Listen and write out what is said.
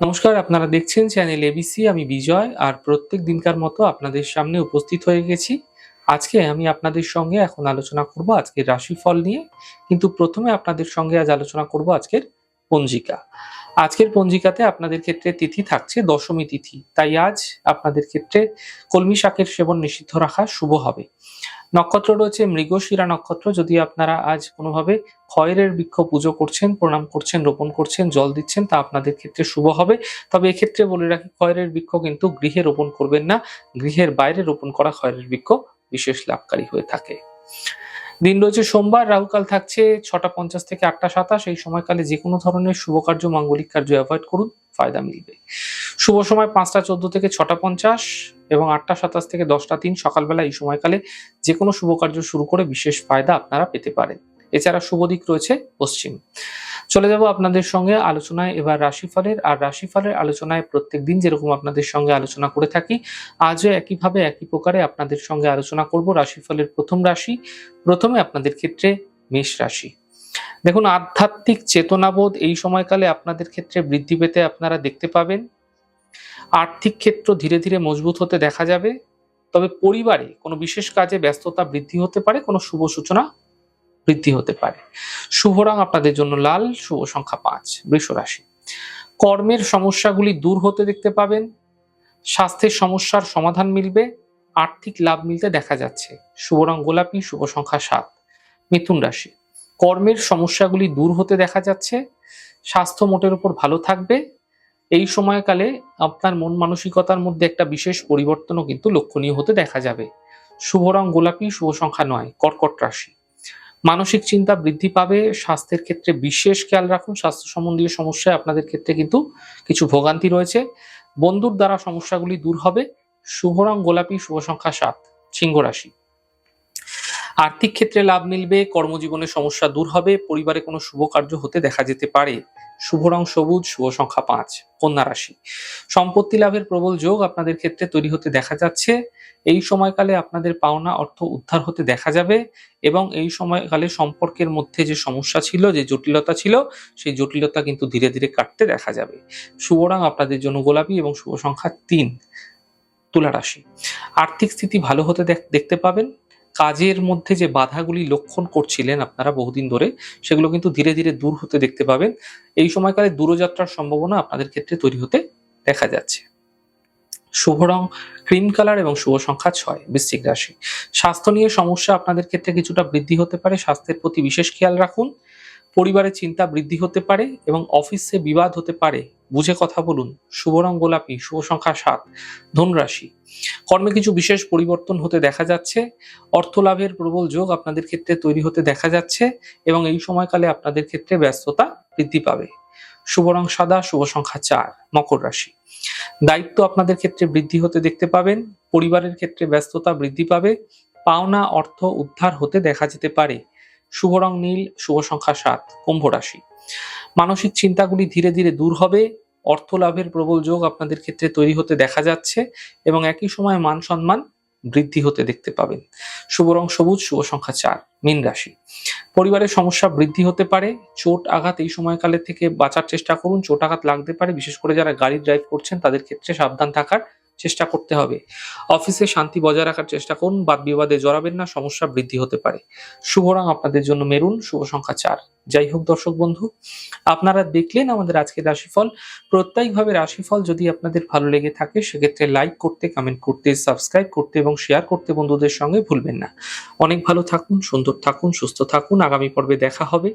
নমস্কার, আপনারা দেখছেন চ্যানেল এবিসি আমি বিজয়, আর প্রত্যেক দিনকার মতো আপনাদের সামনে উপস্থিত হয়ে গেছি। আজকে আমি আপনাদের সঙ্গে এখন আলোচনা করব আজকের রাশিফল নিয়ে, কিন্তু প্রথমে আপনাদের সঙ্গে আজ আলোচনা করব আজকের পঞ্জিকা। আজকের পঞ্জিকাতে আপনাদের ক্ষেত্রে তিথি থাকছে দশমী তিথি, তাই আজ আপনাদের ক্ষেত্রে কলমি শাকের সেবন নিষিদ্ধ রাখা শুভ হবে। নক্ষত্র রয়েছে, মৃগশিরা নক্ষত্র। যদি আপনারা আজ কোনোভাবে খয়েরের বৃক্ষ পুজো করছেন, প্রণাম করছেন, রোপণ করছেন, জল দিচ্ছেন, তা আপনাদের ক্ষেত্রে শুভ হবে। তবে এক্ষেত্রে বলে রাখি, খয়েরের বৃক্ষ কিন্তু গৃহে রোপণ করবেন না। গৃহের বাইরে রোপণ করা খয়েরের বৃক্ষ বিশেষ লাভকারী হয়ে থাকে। দিন রয়েছে সোমবার, রাহুকাল থাকছে ছটা পঞ্চাশ থেকে আটটা সাতাশ। এই সময়কালে যে কোনো ধরনের শুভ কার্য, মাঙ্গলিক কার্য অ্যাভয়েড করুন, ফায়দা মিলবে। শুভ সময় পাঁচটা চোদ্দ থেকে ছটা পঞ্চাশ এবং আটটা সাতাশ থেকে দশটা তিন সকালবেলা এই সময়কালে যে কোনো শুভ কার্য শুরু করে বিশেষ ফায়দা আপনারা পেতে পারেন। এছাড়া শুভ দিক রয়েছে পশ্চিম। চলে যাব আপনাদের সঙ্গে আলোচনায় এবার রাশিফলের। আর রাশিফলের আলোচনায় প্রত্যেক দিন যেরকম আপনাদের সঙ্গে আলোচনা করে থাকি, আজও একইভাবে একই প্রকারে আপনাদের সঙ্গে আলোচনা করব রাশিফলের প্রথম রাশি। প্রথমে আপনাদের ক্ষেত্রে মেষ রাশি। দেখুন, আধ্যাত্মিক চেতনাবোধ এই সময়কালে আপনাদের ক্ষেত্রে বৃদ্ধি পেতে আপনারা দেখতে পাবেন। আর্থিক ক্ষেত্র ধীরে ধীরে মজবুত হতে দেখা যাবে, তবে পরিবারে কোনো বিশেষ কাজে ব্যস্ততা বৃদ্ধি হতে পারে, কোনো শুভ সূচনা বৃদ্ধি হতে পারে। শুভ রং আপনাদের জন্য লাল, শুভ সংখ্যা পাঁচ, বৃষ রাশি। কর্মের সমস্যাগুলি দূর হতে দেখতে পাবেন, স্বাস্থ্যের সমস্যার সমাধান মিলবে, আর্থিক লাভ মিলতে দেখা যাচ্ছে। শুভ রং গোলাপি, শুভ সংখ্যা সাত, মিথুন রাশি। কর্মের সমস্যাগুলি দূর হতে দেখা যাচ্ছে, স্বাস্থ্য মোটের উপর ভালো থাকবে এই সময়কালে আপনার মন মানসিকতার মধ্যে একটা বিশেষ পরিবর্তনও কিন্তু লক্ষণীয় হতে দেখা যাবে। শুভ রং গোলাপি, শুভ সংখ্যা নয়, কর্কট রাশি। মানসিক চিন্তা বৃদ্ধি পাবে, স্বাস্থ্যের ক্ষেত্রে বিশেষ খেয়াল রাখুন, স্বাস্থ্য সম্বন্ধীয় সমস্যায় আপনাদের ক্ষেত্রে কিন্তু কিছু ভোগান্তি রয়েছে। বন্ধুর দ্বারা সমস্যাগুলি দূর হবে। শুভ রং গোলাপি, শুভ সংখ্যা সাত, সিংহ রাশি। আর্থিক ক্ষেত্রে লাভ মিলবে কর্মজীবনের সমস্যা দূর হবে, পরিবারে কোনো শুভ কার্য হতে দেখা যেতে পারে। শুভ রং সবুজ, শুভ সংখ্যা পাঁচ, কন্যা রাশি। সম্পত্তি লাভের প্রবল যোগ আপনাদের ক্ষেত্রে তৈরি হতে দেখা যাচ্ছে। এই সময়কালে আপনাদের পাওনা অর্থ উদ্ধার হতে দেখা যাবে এবং এই সময়কালে সম্পর্কের মধ্যে যে সমস্যা ছিল, যে জটিলতা ছিল, সেই জটিলতা কিন্তু ধীরে ধীরে কাটতে দেখা যাবে। শুভ রং আপনাদের জন্য গোলাপি এবং শুভ সংখ্যা তিন, তুলা রাশি। আর্থিক স্থিতি ভালো হতে দেখ- দেখতে পাবেন। কাজের মধ্যে যে বাধাগুলি লক্ষণ করছিলেন আপনারা বহুদিন ধরে, সেগুলো কিন্তু ধীরে ধীরে দূর হতে দেখতে পাবেন। এই সময়কালে দূরযাত্রার সম্ভাবনা আপনাদের ক্ষেত্রে তৈরি হতে দেখা যাচ্ছে। শুভ রং, ক্রিম কালার এবং শুভ সংখ্যা ছয়, বৃশ্চিক রাশি। স্বাস্থ্য নিয়ে সমস্যা আপনাদের ক্ষেত্রে কিছুটা বৃদ্ধি হতে পারে, স্বাস্থ্যের প্রতি বিশেষ খেয়াল রাখুন। পরিবারের চিন্তা বৃদ্ধি হতে পারে এবং অফিসে বিবাদ হতে পারে বুঝে কথা বলুন। শুভ রং গোলাপি, শুভ সংখ্যা সাত, ধনুরাশি। কর্মে কিছু বিশেষ পরিবর্তন হতে দেখা যাচ্ছে। অর্থ লাভের প্রবল যোগ আপনাদের ক্ষেত্রে তৈরি হতে দেখা যাচ্ছে এবং এই সময়কালে আপনাদের ক্ষেত্রে ব্যস্ততা বৃদ্ধি পাবে। শুভ রং সাদা, শুভ সংখ্যা চার, মকর রাশি। দায়িত্ব আপনাদের ক্ষেত্রে বৃদ্ধি হতে দেখতে পাবেন। পরিবারের ক্ষেত্রে ব্যস্ততা বৃদ্ধি পাবে। পাওনা অর্থ উদ্ধার হতে দেখা যেতে পারে। শুভ রং নীল, শুভ সংখ্যা সাত, কুম্ভ রাশি। মানসিক চিন্তাগুলি ধীরে ধীরে দূর হবে। অর্থ লাভের প্রবল যোগ আপনাদের ক্ষেত্রে তৈরি হতে দেখা যাচ্ছে এবং একই সময় মান সম্মান বৃদ্ধি হতে দেখতে পাবেন। শুভ রং সবুজ, শুভ সংখ্যা চার, মীন রাশি। পরিবারের সমস্যা বৃদ্ধি হতে পারে, চোট আঘাত এই সময়কালে থেকে বাঁচার চেষ্টা করুন, চোট আঘাত লাগতে পারে, বিশেষ করে যারা গাড়ি ড্রাইভ করছেন তাদের ক্ষেত্রে সাবধান থাকার চেষ্টা করতে হবে। অফিসে শান্তি বজায় রাখার চেষ্টা করুন, বাদ বিবাদে জড়াবেন না, সমস্যা বৃদ্ধি হতে পারে। শুভ রং আপনাদের জন্য মেরুন, শুভ সংখ্যা চার। যাই হোক দর্শক বন্ধু, আপনারা দেখলেন আমাদের আজকের রাশিফল। প্রত্যেকভাবে রাশিফল যদি আপনাদের ভালো লেগে থাকে, সেক্ষেত্রে লাইক করতে কমেন্ট করতে সাবস্ক্রাইব করতে এবং শেয়ার করতে বন্ধুদের সঙ্গে ভুলবেন না। অনেক ভালো থাকুন, সুন্দর থাকুন, সুস্থ থাকুন। আগামী পর্বে দেখা হবে।